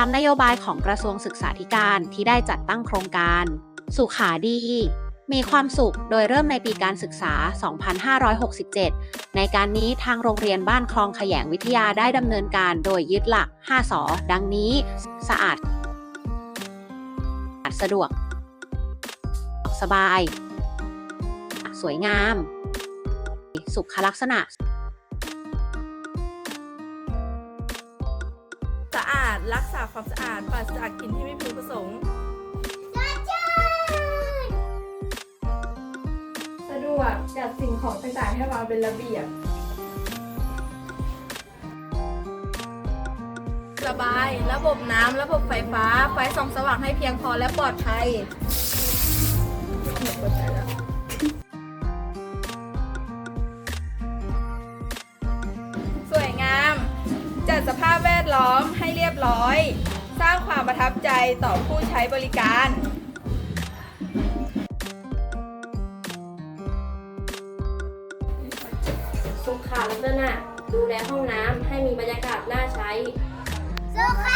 ตามนโยบายของกระทรวงศึกษาธิการที่ได้จัดตั้งโครงการ สุขาดี มีความสุขโดยเริ่มในปีการศึกษา 2567 ในการนี้ทางโรงเรียนบ้านคลองขยงวิทยาได้ดำเนินการโดยยึดหลัก 5สอดังนี้ สะอาด สะดวก สบาย สวยงาม สุขลักษณะ รักษาความสะอาดปราศจากกลิ่นที่ไม่พึงประสงค์ สะดวกจัดสิ่งของต่างๆให้วางเป็นระเบียบ สบาย ระบบน้ำ ระบบไฟฟ้า ไฟส่องสว่างให้เพียงพอและปลอดภัย สภาพแวดล้อมให้เรียบร้อย สร้างความประทับใจต่อผู้ใช้บริการ สุขาลักษณะดูแลห้องน้ำให้มีบรรยากาศน่าใช้สุขา